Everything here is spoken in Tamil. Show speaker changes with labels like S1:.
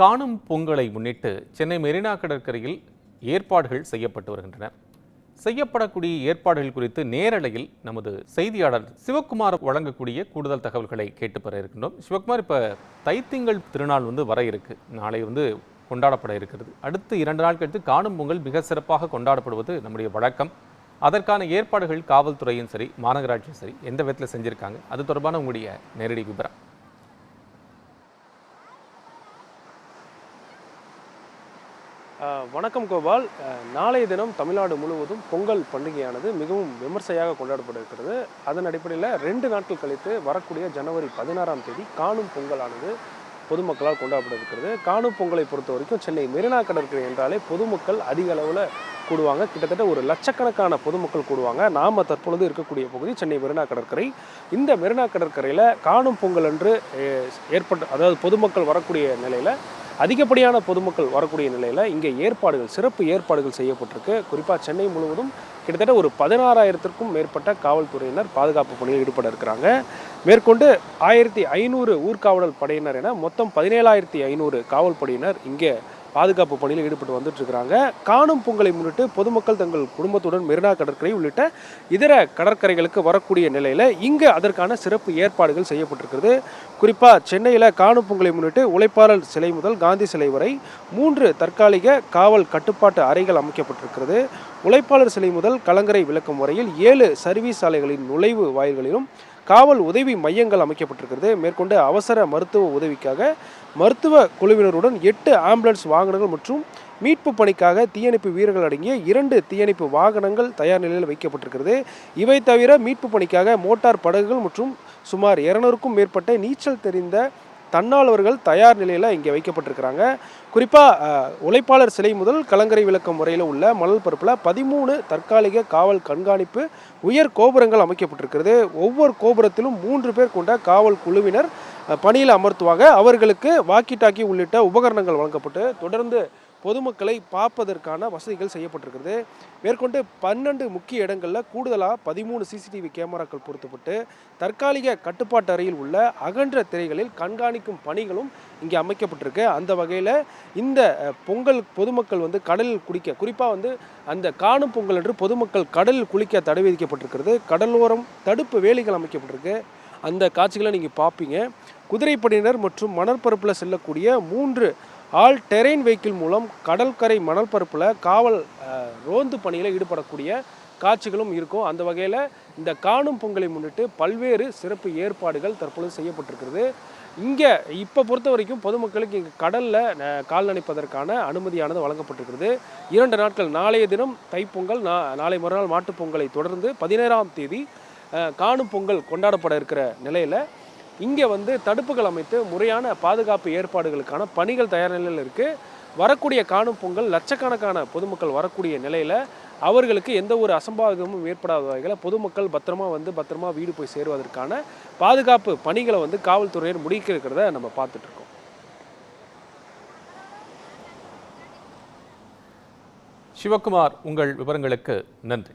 S1: காணும் பொங்கலை முன்னிட்டு சென்னை மெரினா கடற்கரையில் ஏற்பாடுகள் செய்யப்பட்டு வருகின்றன. செய்யப்படக்கூடிய ஏற்பாடுகள் குறித்து நேரலையில் நமது செய்தியாளர் சிவக்குமார் வழங்கக்கூடிய கூடுதல் தகவல்களை கேட்டு பெற இருக்கின்றோம். சிவகுமார் இப்போ தைத்திங்கள் திருநாள் வந்து வர இருக்கு. நாளை வந்து கொண்டாடப்பட இருக்கிறது. அடுத்து இரண்டு நாள் கழித்து காணும் பொங்கல் மிக சிறப்பாக கொண்டாடப்படுவது நம்முடைய வழக்கம். அதற்கான ஏற்பாடுகள் காவல்துறையும் சரி மாநகராட்சியும் சரி எந்த விதத்தில் செஞ்சுருக்காங்க அது தொடர்பான உங்களுடைய நேரடி
S2: விபரம். வணக்கம் கோபால். நாளைய தினம் தமிழ்நாடு முழுவதும் பொங்கல் பண்டிகையானது மிகவும் விமர்சையாக கொண்டாடப்பட இருக்கிறது அதன் அடிப்படையில் ரெண்டு நாட்கள் கழித்து வரக்கூடிய ஜனவரி பதினாறாம் தேதி காணும் பொங்கலானது பொதுமக்களால் கொண்டாடப்பட இருக்கிறது காணும் பொங்கலை பொறுத்த வரைக்கும் சென்னை மெரினா கடற்கரை என்றாலே பொதுமக்கள் அதிக அளவில் கூடுவாங்க. கிட்டத்தட்ட ஒரு லட்சக்கணக்கான பொதுமக்கள் கூடுவாங்க. நாம் தற்பொழுது இருக்கக்கூடிய பகுதி சென்னை மெரினா கடற்கரை. இந்த மெரினா கடற்கரையில் காணும் பொங்கல் அன்று ஏற்பட்ட அதாவது பொதுமக்கள் வரக்கூடிய நிலையில் அதிகப்படியான பொதுமக்கள் வரக்கூடிய நிலையில் இங்கே ஏற்பாடுகள் சிறப்பு ஏற்பாடுகள் செய்யப்பட்டிருக்கு. குறிப்பாக சென்னை முழுவதும் கிட்டத்தட்ட ஒரு பதினாறாயிரத்திற்கும் மேற்பட்ட காவல்துறையினர் பாதுகாப்பு பணியில் ஈடுபட இருக்கிறாங்க. மேற்கொண்டு ஆயிரத்தி ஐநூறு ஊர்காவலர் படையினர் என மொத்தம் பதினேழாயிரத்தி ஐநூறு காவல்படையினர் இங்கே பாதுகாப்பு பணியில் ஈடுபட்டு வந்துட்டுருக்கிறாங்க. காணும் பொங்கலை முன்னிட்டு பொதுமக்கள் தங்கள் குடும்பத்துடன் மெரினா கடற்கரை உள்ளிட்ட இதர கடற்கரைகளுக்கு வரக்கூடிய நிலையில் இங்கு அதற்கான சிறப்பு ஏற்பாடுகள் செய்யப்பட்டிருக்கிறது. குறிப்பாக சென்னையில் காணும் பொங்கலை முன்னிட்டு உழைப்பாளர் சிலை முதல் காந்தி சிலை வரை மூன்று தற்காலிக காவல் கட்டுப்பாட்டு அறைகள் அமைக்கப்பட்டிருக்கிறது. உழைப்பாளர் சிலை முதல் கலங்கரை விளக்கும் வரையில் ஏழு சர்வீஸ் சாலைகளின் நுழைவு வாயில்களிலும் காவல் உதவி மையங்கள் அமைக்கப்பட்டிருக்கிறது. மேற்கொண்டு அவசர மருத்துவ உதவிக்காக மருத்துவ குழுவினருடன் எட்டு ஆம்புலன்ஸ் வாகனங்கள் மற்றும் மீட்பு பணிக்காக தீயணைப்பு வீரர்கள் அடங்கிய இரண்டு தீயணைப்பு வாகனங்கள் தயார் நிலையில் வைக்கப்பட்டிருக்கிறது. இவை தவிர மீட்பு பணிக்காக மோட்டார் படகுகள் மற்றும் சுமார் இருநூறுக்கும் மேற்பட்ட நீச்சல் தெரிந்த தன்னார்வர்கள் தயார் நிலையில் இங்கே வைக்கப்பட்டிருக்கிறாங்க. குறிப்பாக உழைப்பாளர் சிலை முதல் கலங்கரை விளக்கம் முறையில் உள்ள மணல் பரப்பில் பதிமூணு தற்காலிக காவல் கண்காணிப்பு உயர் கோபுரங்கள் அமைக்கப்பட்டிருக்கிறது. ஒவ்வொரு கோபுரத்திலும் மூன்று பேர் கொண்ட காவல் குழுவினர் பணியில் அமர்த்துவாங்க. அவர்களுக்கு வாக்கி டாக்கி உள்ளிட்ட உபகரணங்கள் வழங்கப்பட்டு தொடர்ந்து பொதுமக்களை பார்ப்பதற்கான வசதிகள் செய்யப்பட்டிருக்கிறது. மேற்கொண்டு பன்னெண்டு முக்கிய இடங்களில் கூடுதலாக பதிமூணு சிசிடிவி கேமராக்கள் பொருத்தப்பட்டு தற்காலிக கட்டுப்பாட்டு அறையில் உள்ள அகன்ற திரைகளில் கண்காணிக்கும் பணிகளும் இங்கே அமைக்கப்பட்டிருக்கு. அந்த வகையில் இந்த பொங்கல் பொதுமக்கள் வந்து கடலில் குளிக்க குறிப்பாக வந்து அந்த காணும் பொங்கல் என்று பொதுமக்கள் கடலில் குளிக்க தடை விதிக்கப்பட்டிருக்கிறது. கடலோரம் தடுப்பு வேலிகள் அமைக்கப்பட்டிருக்கு. அந்த காட்சிகளை நீங்கள் பார்ப்பீங்க குதிரைப்படையினர் மற்றும் மணற்பரப்பில் செல்லக்கூடிய மூன்று ஆல் டெரெயின் வெஹிக்கிள் மூலம் கடற்கரை மணல் பரப்பில் காவல் ரோந்து பணியில் ஈடுபடக்கூடிய காட்சிகளும் இருக்கும். அந்த வகையில் இந்த காணும் பொங்கலை முன்னிட்டு பல்வேறு சிறப்பு ஏற்பாடுகள் தற்பொழுது செய்யப்பட்டிருக்கிறது. இங்கே இப்போ பொறுத்த வரைக்கும் பொதுமக்களுக்கு இங்கே கடலில் கால் நனைப்பதற்கான அனுமதியானது வழங்கப்பட்டிருக்கிறது. இரண்டு நாட்கள் நாளைய தினம் தைப்பொங்கல் நா நாளை மறுநாள் மாட்டுப் பொங்கலை தொடர்ந்து பதினேழாம் தேதி காணும் பொங்கல் கொண்டாடப்பட இருக்கிற நிலையில் இங்கே வந்து தடுப்புகள் அமைத்து முறையான பாதுகாப்பு ஏற்பாடுகளுக்கான பணிகள் தயார் நிலையில் இருக்குது வரக்கூடிய காணும் பொங்கல் லட்சக்கணக்கான பொதுமக்கள் வரக்கூடிய நிலையில் அவர்களுக்கு எந்த ஒரு அசம்பாவிதமும் ஏற்படாத வகையில் பொதுமக்கள் பத்திரமா வந்து பத்திரமா வீடு போய் சேருவதற்கான பாதுகாப்பு பணிகளை வந்து காவல்துறையினர் முடிக்க இருக்கிறத நம்ம பார்த்துட்ருக்கோம்
S1: சிவகுமார் உங்கள் விவரங்களுக்கு நன்றி.